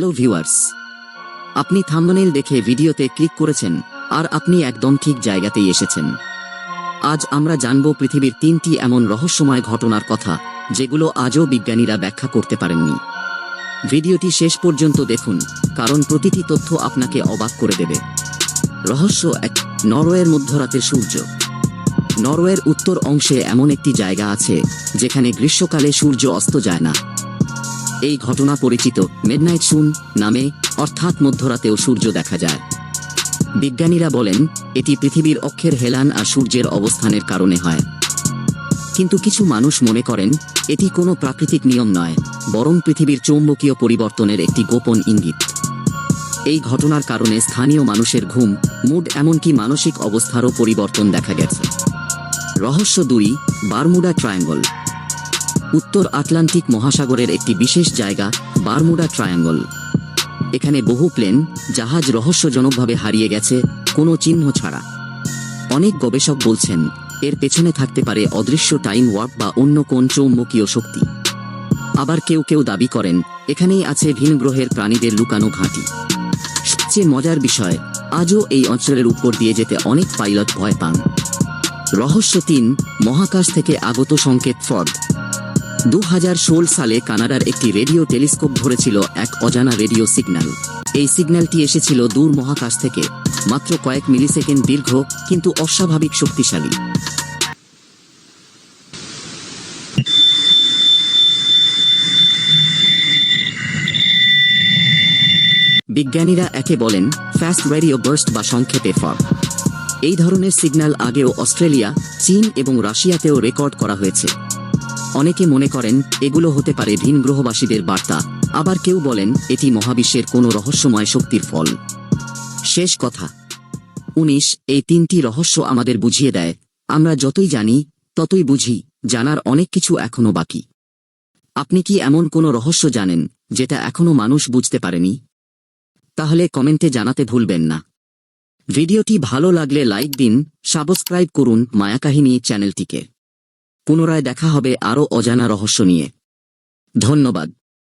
Hello viewers আপনি thumbnail দেখে ভিডিওতে ক্লিক করেছেন, আর আপনি একদম ঠিক জায়গাতেই এসেছেন। আজ আমরা জানব পৃথিবীর তিনটি এমন রহস্যময় ঘটনার কথা, যেগুলো আজও বিজ্ঞানীরা ব্যাখ্যা করতে পারেননি। ভিডিওটি শেষ পর্যন্ত দেখুন, কারণ প্রতিটি তথ্য আপনাকে অবাক করে দেবে। রহস্য এক, নরওয়ের মধ্যরাতের সূর্য। নরওয়ের উত্তর অংশে এমন একটি জায়গা আছে, যেখানে গ্রীষ্মকালে সূর্য অস্ত যায় না। এই ঘটনা পরিচিত মেডনাইট সুন নামে, অর্থাৎ মধ্যরাতেও সূর্য দেখা যায়। বিজ্ঞানীরা বলেন, এটি পৃথিবীর অক্ষের হেলান আর সূর্যের অবস্থানের কারণে হয়। কিন্তু কিছু মানুষ মনে করেন, এটি কোনো প্রাকৃতিক নিয়ম নয়, বরং পৃথিবীর চৌম্বকীয় পরিবর্তনের একটি গোপন ইঙ্গিত। এই ঘটনার কারণে স্থানীয় মানুষের ঘুম, মুড এমনকি মানসিক অবস্থারও পরিবর্তন দেখা গেছে। রহস্য দুই, বারমুডা ট্রায়াঙ্গল। উত্তর আটলান্টিক মহাসাগরের একটি বিশেষ জায়গা, বারমুডা ট্রায়াঙ্গল। এখানে বহু প্লেন জাহাজ রহস্যজনকভাবে হারিয়ে গেছে, কোনো চিহ্ন ছাড়া। অনেক গবেষক বলছেন, এর পেছনে থাকতে পারে অদৃশ্য টাইম ওয়ার্ক বা অন্য কোন চৌম্বকীয় শক্তি। আবার কেউ কেউ দাবি করেন, এখানেই আছে ভিন গ্রহের প্রাণীদের লুকানো ঘাঁটি। সবচেয়ে মজার বিষয়, আজও এই অঞ্চলের উপর দিয়ে যেতে অনেক পাইলট ভয় পান। রহস্য তিন, মহাকাশ থেকে আগত সংকেত ফ্রড দু হাজার ষোল সালে কানাডার একটি রেডিও টেলিস্কোপ ধরেছিল এক অজানা রেডিও সিগন্যাল। এই সিগন্যালটি এসেছিল দূর মহাকাশ থেকে, মাত্র কয়েক মিলিসেকেন্ড দীর্ঘ কিন্তু অস্বাভাবিক শক্তিশালী। বিজ্ঞানীরা একে বলেন ফাস্ট রেডিও বার্স্ট বা সংক্ষেপে ফর এই ধরনের সিগন্যাল আগেও অস্ট্রেলিয়া, চীন এবং রাশিয়াতেও রেকর্ড করা হয়েছে। অনেকে মনে করেন, এগুলো হতে পারে ভিন গ্রহবাসীদের বার্তা। আবার কেউ বলেন, এটি মহাবিশ্বের কোনো রহস্যময় শক্তির ফল। শেষ কথা। উনিশ, এই তিনটি রহস্য আমাদের বুঝিয়ে দেয়। আমরা যতই জানি, ততই বুঝি, জানার অনেক কিছু এখনও বাকি। আপনি কি এমন কোনো রহস্য জানেন, যেটা এখনও মানুষ বুঝতে পারেনি? তাহলে কমেন্টে জানাতে ভুলবেন না। ভিডিওটি ভালো লাগলে লাইক দিন, সাবস্ক্রাইব করুন মায়াকাহিনী চ্যানেলটিকে। পুনরায় দেখা হবে আরও অজানা রহস্য নিয়ে। ধন্যবাদ।